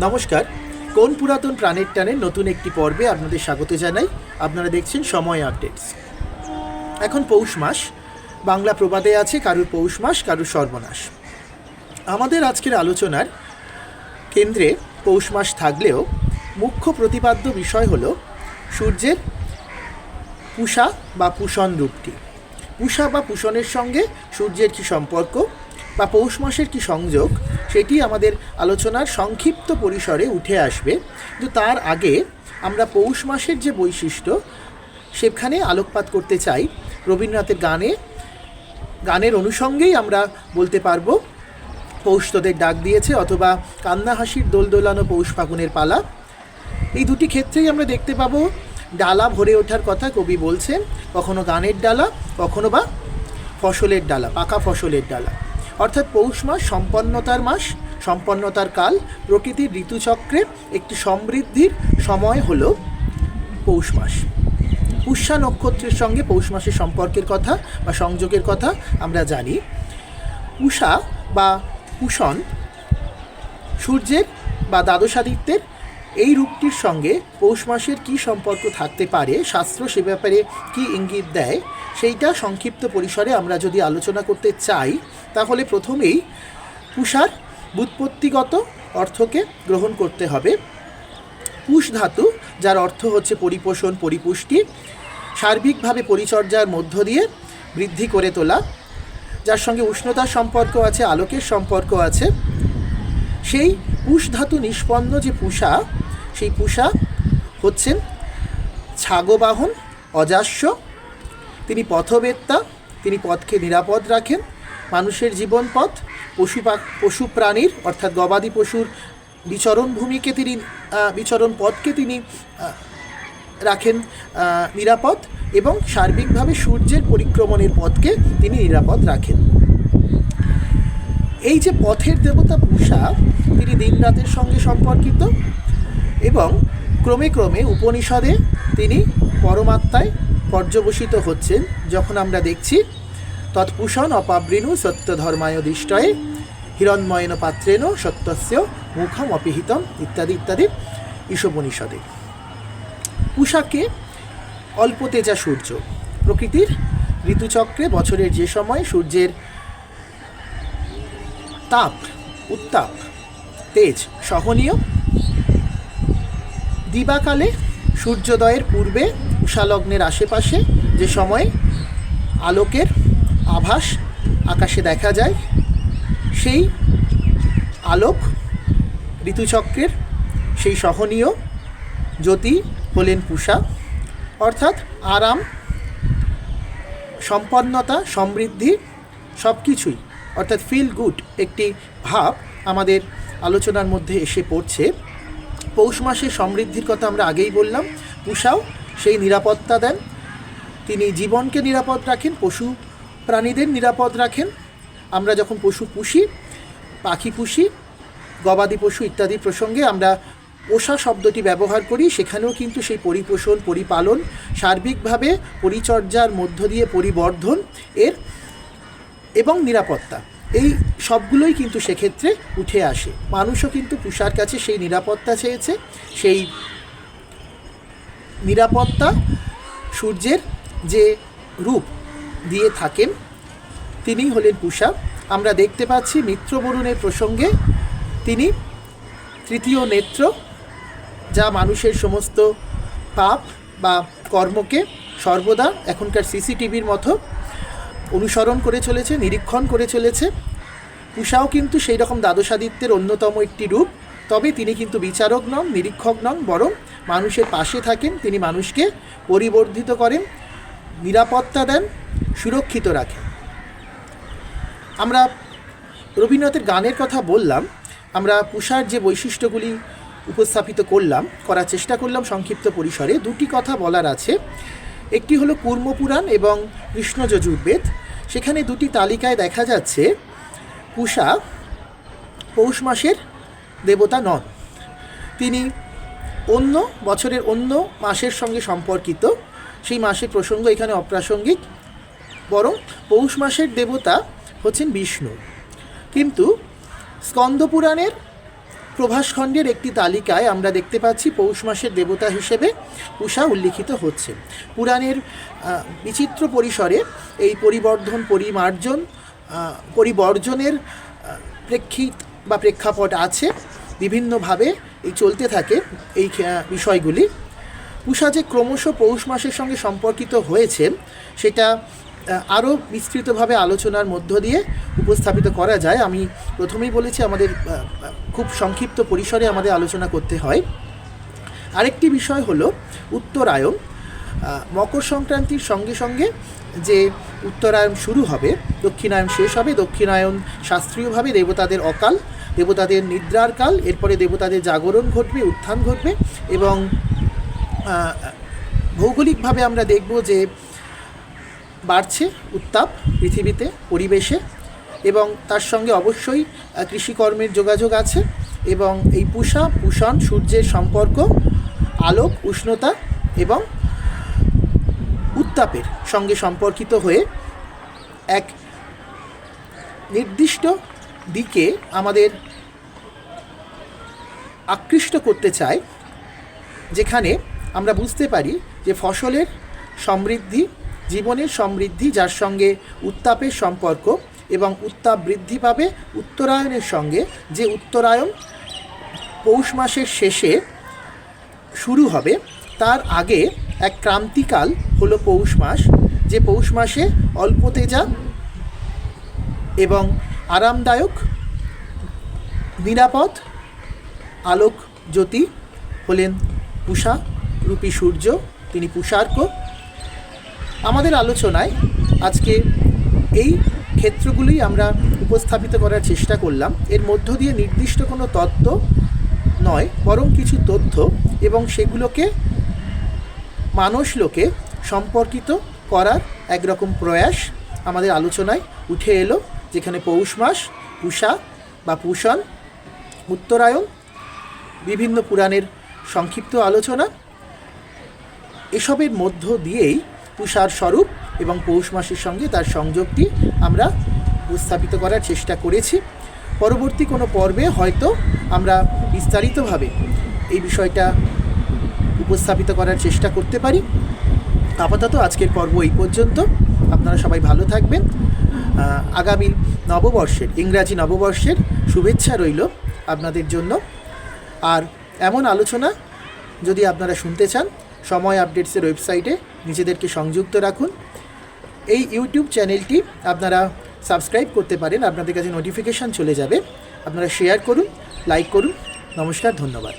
নমস্কার। কোন পুরাতন প্রাণের টানে নতুন একটি পর্বে আপনাদের স্বাগত জানাই। আপনারা দেখছেন সময় আপডেটস। এখন পৌষ মাস। বাংলা প্রবাদে আছে কারুর পৌষ মাস, কারুর সর্বনাশ। আমাদের আজকের আলোচনার কেন্দ্রে পৌষ মাস থাকলেও মুখ্য প্রতিপাদ্য বিষয় হল সূর্যের পুষা বা পুষণ রূপটি। পুষা বা পুষণের সঙ্গে সূর্যের কি সম্পর্ক বা পৌষ মাসের কি সংযোগ সেটি আমাদের আলোচনার সংক্ষিপ্ত পরিসরে উঠে আসবে। কিন্তু তার আগে আমরা পৌষ মাসের যে বৈশিষ্ট্য, সেখানে আলোকপাত করতে চাই রবীন্দ্রনাথের গানে। গানের অনুষঙ্গেই আমরা বলতে পারব, পৌষ তোদের ডাক দিয়েছে অথবা কান্না হাসির দোল দোলানো পৌষ ফাগুনের পালা। এই দুটি ক্ষেত্রেই আমরা দেখতে পাবো, ডালা ভরে ওঠার কথা কবি বলছেন, কখনো গানের ডালা, কখনো বা ফসলের ডালা, পাকা ফসলের ডালা। অর্থাৎ পৌষ মাস, সম্পন্নতার মাস, সম্পন্নতার কাল, প্রকৃতির ঋতুচক্রের একটি সমৃদ্ধির সময় হল পৌষ মাস। পুষ্যা নক্ষত্রের সঙ্গে পৌষ মাসের সম্পর্কের কথা বা সংযোগের কথা আমরা জানি। পুষা বা পুষণ সূর্যের বা দ্বাদশাদিত্যের এই রূপটির সঙ্গে পৌষ মাসের কী সম্পর্ক থাকতে পারে, শাস্ত্র সে ব্যাপারে কী ইঙ্গিত দেয়, সেইটা সংক্ষিপ্ত পরিসরে আমরা যদি আলোচনা করতে চাই, তাহলে প্রথমেই পুষার বুৎপত্তিগত অর্থকে গ্রহণ করতে হবে। পুষ ধাতু, যার অর্থ হচ্ছে পরিপোষণ, পরিপুষ্টি, সার্বিকভাবে পরিচর্যার মধ্য দিয়ে বৃদ্ধি করে তোলা, যার সঙ্গে উষ্ণতার সম্পর্ক আছে, আলোকের সম্পর্ক আছে। সেই পুষ ধাতু নিষ্পন্ন যে পুষা, সেই পুষা হচ্ছেন ছাগবাহন, অজাস্য। তিনি পথবেত্তা, তিনি পথকে নিরাপদ রাখেন। মানুষের জীবন পথ পশু পশু প্রাণীর, অর্থাৎ গবাদি পশুর বিচরণ ভূমিকে তিনি বিচরণ পথকে তিনি রাখেন নিরাপদ এবং সার্বিকভাবে সূর্যের পরিক্রমণের পথকে তিনি নিরাপদ রাখেন। এই যে পথের দেবতা পূষা, তিনি দিন রাতের সঙ্গে সম্পর্কিত এবং ক্রমে ক্রমে উপনিষদে তিনি পরমাত্মায় পর্যবসিত হচ্ছেন। যখন আমরা দেখছি, তৎপুষণ অপাবৃণু সত্যধর্মায় দিষ্টয়ে হিরণময়ন পাত্রেণ সত্যস্য মুখম অপিহিতম, ইত্যাদি ইত্যাদি ঈশোপনিষদে পুষাকে অল্প তেজা সূর্য, প্রকৃতির ঋতুচক্রে বছরের যে সময় সূর্যের তাপ, উত্তাপ, তেজ সহনীয়। দিবাকালে সূর্যোদয়ের পূর্বে উষালগ্নের আশেপাশে যে সময়ে আলোকের আভাস আকাশে দেখা যায়, সেই আলোক ঋতুচক্রের সেই সহনীয় জ্যোতি হলেন পূষা অর্থাৎ আরাম, সম্পন্নতা, সমৃদ্ধি সব কিছুই অর্থাৎ ফিল গুড একটি ভাব আমাদের আলোচনার মধ্যে এসে পড়ছে। পৌষ মাসে সমৃদ্ধির কথা আমরা আগেই বললাম। পুষাও, সেই নিরাপত্তা দেন। তিনি জীবনকে নিরাপদ রাখেন, পশু প্রাণীদের নিরাপদ রাখেন। আমরা যখন পশু পুষি, পাখি পুষি, গবাদি পশু ইত্যাদি প্রসঙ্গে আমরা পোষা শব্দটি ব্যবহার করি। সেখানেও কিন্তু সেই পরিপোষণ, পরিপালন, সার্বিকভাবে পরিচর্যার মধ্য দিয়ে পরিবর্ধন এর এবং নিরাপত্তা। এই সবগুলোই কিন্তু সেক্ষেত্রে উঠে আসে। মানুষও কিন্তু পুষার কাছে সেই নিরাপত্তা চেয়েছে, সেই নিরাপত্তা সূর্যের যে রূপ দিয়ে থাকেন, তিনি হলেন পুষা আমরা দেখতে পাচ্ছি মিত্রবরুণের প্রসঙ্গে তিনি তৃতীয় নেত্র, যা মানুষের সমস্ত পাপ বা কর্মকে সর্বদা এখনকার সিসিটিভির মতো অনুসরণ করে চলেছে, নিরীক্ষণ করে চলেছে। উষাও কিন্তু সেই রকম দ্বাদশাদিত্যের অন্যতম একটি রূপ। তবে তিনি কিন্তু বিচারক নন, নিরীক্ষক নন, বরং মানুষের পাশে থাকেন, তিনি মানুষকে পরিবর্ধিত করেন, নিরাপত্তা দেন, সুরক্ষিত রাখেন। আমরা রবীন্দ্রনাথের গানের কথা বললাম, আমরা পুষার যে বৈশিষ্ট্যগুলি উপস্থাপিত করলাম, করার চেষ্টা করলাম সংক্ষিপ্ত পরিসরে, দুটি কথা বলার আছে। একটি হলো কুর্মপুরাণ এবং কৃষ্ণ যজুর্বেদ সেখানে দুটি তালিকায় দেখা যাচ্ছে পুষা পৌষ মাসের দেবতা নন। তিনি অন্য বছরের অন্য মাসের সঙ্গে সম্পর্কিত। সেই মাসের প্রসঙ্গ এখানে অপ্রাসঙ্গিক। বরং পৌষ মাসের দেবতা হচ্ছেন বিষ্ণু। কিন্তু স্কন্দপুরাণের প্রভাসখণ্ডের একটি তালিকায় আমরা দেখতে পাচ্ছি পৌষ মাসের দেবতা হিসেবে উষা উল্লিখিত হচ্ছে। পুরাণের বিচিত্র পরিসরে এই পরিবর্ধন, পরিমার্জন পরিবর্জনের প্রেক্ষিত বা প্রেক্ষাপট আছে, বিভিন্নভাবে এই চলতে থাকে এই বিষয়গুলি। উষা যে ক্রমশ পৌষ মাসের সঙ্গে সম্পর্কিত হয়েছে, সেটা আরও বিস্তৃতভাবে আলোচনার মধ্য দিয়ে উপস্থাপিত করা যায়। আমি প্রথমেই বলেছি, আমাদের খুব সংক্ষিপ্ত পরিসরে আমাদের আলোচনা করতে হয়। আরেকটি বিষয় হলো উত্তরায়ণ। মকর সংক্রান্তির সঙ্গে সঙ্গে যে উত্তরায়ণ শুরু হবে দক্ষিণায়ন শেষ হবে দক্ষিণায়ন শাস্ত্রীয়ভাবে দেবতাদের অকাল, দেবতাদের নিদ্রার কাল, এরপরে দেবতাদের জাগরণ ঘটবে, উত্থান ঘটবে এবং ভৌগোলিকভাবে আমরা দেখব যে বাড়ছে উত্তাপ পৃথিবীতে, পরিবেশে এবং তার সঙ্গে অবশ্যই কৃষিকর্মের যোগাযোগ আছে এবং এই পুষা, পুষণ সূর্যের সম্পর্ক, আলোক, উষ্ণতা এবং উত্তাপের সঙ্গে সম্পর্কিত হয়ে এক নির্দিষ্ট দিকে আমাদের আকৃষ্ট করতে চায়, যেখানে আমরা বুঝতে পারি যে ফসলের সমৃদ্ধি জীবনের সমৃদ্ধি, যার সঙ্গে উত্তাপের সম্পর্ক এবং উত্তাপ বৃদ্ধি পাবে উত্তরায়ণের সঙ্গে, যে উত্তরায়ণ পৌষ মাসের শেষে শুরু হবে, তার আগে এক ক্রান্তিকাল হলো পৌষ মাস, যে পৌষ মাসে অল্প তেজা এবং আরামদায়ক, নিরাপদ আলোক জ্যোতি হলেন পূষা রূপী সূর্য, তিনি পুষার্ক আমাদের আলোচনায় আজকে এই ক্ষেত্রগুলি আমরা উপস্থাপিত করার চেষ্টা করলাম। এর মধ্য দিয়ে নির্দিষ্ট কোনো তত্ত্ব নয়, বরং কিছু তথ্য এবং সেগুলোকে মানুষ লোকে সম্পর্কিত করার একরকম প্রয়াস আমাদের আলোচনায় উঠে এলো, যেখানে পৌষ মাস, পুষা বা পুষণ, উত্তরায়ণ, বিভিন্ন পুরাণের সংক্ষিপ্ত আলোচনা। এসবের মধ্য দিয়েই তুষার স্বরূপ এবং পৌষ মাসের সঙ্গে তার সংযোগটি আমরা উপস্থাপিত করার চেষ্টা করেছি। পরবর্তী কোনো পর্বে হয়তো আমরা বিস্তারিতভাবে এই বিষয়টা উপস্থাপিত করার চেষ্টা করতে পারি। আপাতত আজকের পর্ব এই পর্যন্ত। আপনারা সবাই ভালো থাকবেন। আগামী নববর্ষের, ইংরাজি নববর্ষের শুভেচ্ছা রইল আপনাদের জন্য। আর এমন আলোচনা যদি আপনারা শুনতে চান সময় আপডেটসের ওয়েবসাইটে নিজেদেরকে সংযুক্ত রাখুন। এই ইউটিউব চ্যানেলটি আপনারা সাবস্ক্রাইব করতে পারেন, আপনাদের কাছে নোটিফিকেশান চলে যাবে। আপনারা শেয়ার করুন লাইক করুন। নমস্কার, ধন্যবাদ।